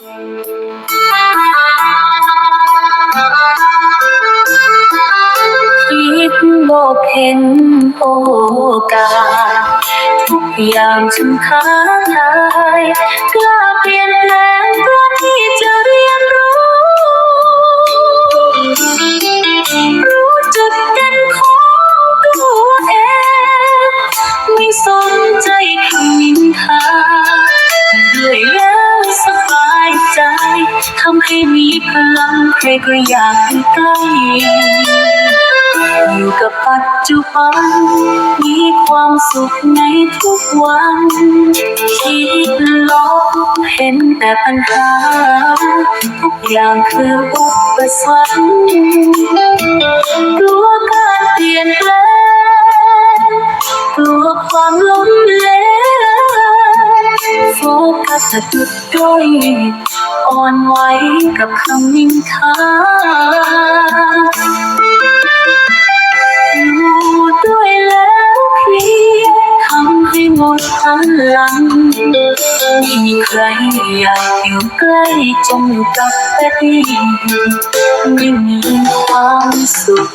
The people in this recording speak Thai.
คิดบอกเห็นโอกาสทุกอย่างฉันท้าทาย ทำให้มีพลังใครก็อยากอยู่ใกล้อยู่กับปัจจุบัน มีความสุขในทุกวันคิดลบเห็นแต่ปัญหา ทุกอย่างคืออุปสรรค สแต่จุดด้อยอ่อนไหวกับคำนินทาอยู่ด้วยแล้วเพลียทำให้หมดพลังไม่มีใครอยากอยู่ใกล้จมอยู่กับแต่ดีไม่มีความสุข